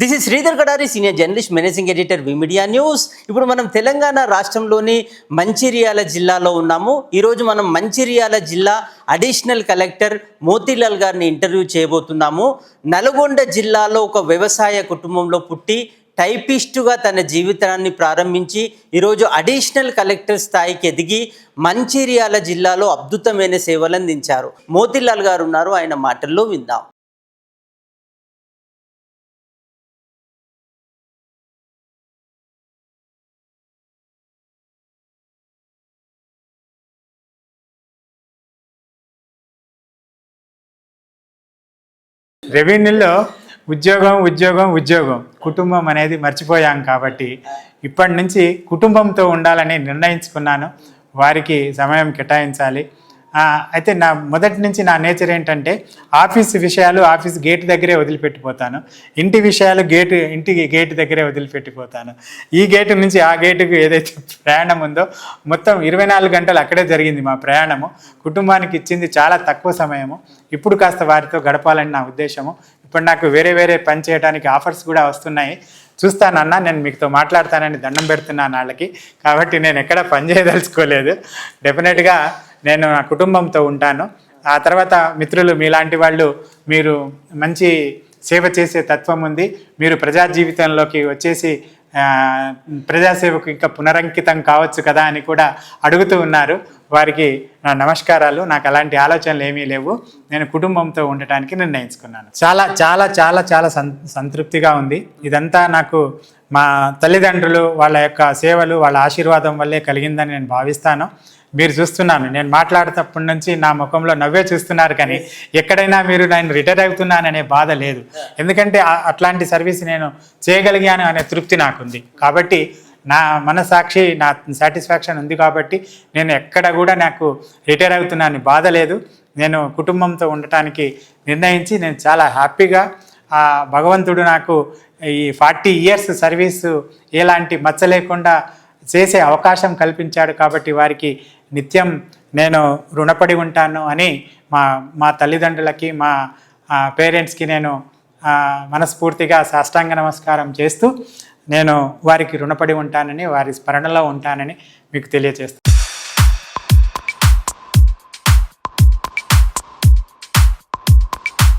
This is Sridhar Kadari senior journalist managing editor media news ఇప్పుడు మనం తెలంగాణ రాష్ట్రంలోని మంచిర్యాల జిల్లాలో ఉన్నాము. ఈరోజు మనం మంచిర్యాల జిల్లా అడిషనల్ కలెక్టర్ మోతీలాల్ గారిని ఇంటర్వ్యూ చేయబోతున్నాము. నల్గొండ జిల్లాలో ఒక వ్యవసాయ కుటుంబంలో పుట్టి టైపిస్టుగా తన జీవితాన్ని ప్రారంభించి ఈరోజు అడిషనల్ కలెక్టర్ స్థాయికి ఎదిగి మంచిర్యాల జిల్లాలో అద్భుతమైన సేవలు అందించారు. మోతీలాల్ గారు ఉన్నారు. ఆయన మాటల్లో విందాం. రెవెన్యూలో ఉద్యోగం ఉద్యోగం ఉద్యోగం కుటుంబం అనేది మర్చిపోయాం కాబట్టి ఇప్పటి నుంచి కుటుంబంతో ఉండాలని నిర్ణయించుకున్నాను. వారికి సమయం కేటాయించాలి. అయితే నా మొదటి నుంచి నా నేచర్ ఏంటంటే ఆఫీస్ విషయాలు ఆఫీస్ గేట్ దగ్గరే వదిలిపెట్టిపోతాను. ఇంటి విషయాలు గేట్ ఇంటి గేట్ దగ్గరే వదిలిపెట్టిపోతాను. ఈ గేటు నుంచి ఆ గేటుకు ఏదైతే ప్రయాణం ఉందో మొత్తం ఇరవై నాలుగు గంటలు అక్కడే జరిగింది మా ప్రయాణము. కుటుంబానికి ఇచ్చింది చాలా తక్కువ సమయము. ఇప్పుడు కాస్త వారితో గడపాలని నా ఉద్దేశము. ఇప్పుడు నాకు వేరే వేరే పని చేయడానికి ఆఫర్స్ కూడా వస్తున్నాయి. చూస్తానన్నా నేను మీతో మాట్లాడతానని దండం పెడుతున్నాను వాళ్ళకి. కాబట్టి నేను ఎక్కడ పని చేయదలుచుకోలేదు. డెఫినెట్గా నేను నా కుటుంబంతో ఉంటాను. ఆ తర్వాత మిత్రులు మీలాంటి వాళ్ళు మీరు మంచి సేవ చేసే తత్వం ఉంది. మీరు ప్రజా జీవితంలోకి వచ్చేసి ప్రజాసేవకు ఇంకా పునరంకితం కావచ్చు కదా అని కూడా అడుగుతూ ఉన్నారు. వారికి నా నమస్కారాలు. నాకు అలాంటి ఆలోచనలు ఏమీ లేవు. నేను కుటుంబంతో ఉండటానికి నిర్ణయించుకున్నాను. చాలా చాలా చాలా చాలా సం సంతృప్తిగా ఉంది. ఇదంతా నాకు మా తల్లిదండ్రులు వాళ్ళ యొక్క సేవలు వాళ్ళ ఆశీర్వాదం వల్లే కలిగిందని నేను భావిస్తాను. మీరు చూస్తున్నాను. నేను మాట్లాడేటప్పటి నుంచి నా ముఖంలో నవ్వే చూస్తున్నారు కానీ ఎక్కడైనా మీరు నేను రిటైర్ అవుతున్నాననే బాధ లేదు. ఎందుకంటే అట్లాంటి సర్వీస్ నేను చేయగలిగాను అనే తృప్తి నాకుంది. కాబట్టి నా మనసాక్షి నా సాటిస్ఫాక్షన్ ఉంది కాబట్టి నేను ఎక్కడ కూడా నాకు రిటైర్ అవుతున్నాను బాధ లేదు. నేను కుటుంబంతో ఉండటానికి నిర్ణయించి నేను చాలా హ్యాపీగా ఆ భగవంతుడు నాకు ఈ ఫార్టీ ఇయర్స్ సర్వీసు ఎలాంటి మచ్చ లేకుండా చేసే అవకాశం కల్పించాడు కాబట్టి వారికి నిత్యం నేను రుణపడి ఉంటాను అని మా మా తల్లిదండ్రులకి మా పేరెంట్స్కి నేను మనస్ఫూర్తిగా సాష్టాంగ నమస్కారం చేస్తూ నేను వారికి రుణపడి ఉంటానని వారి స్మరణలో ఉంటానని మీకు తెలియజేస్తాను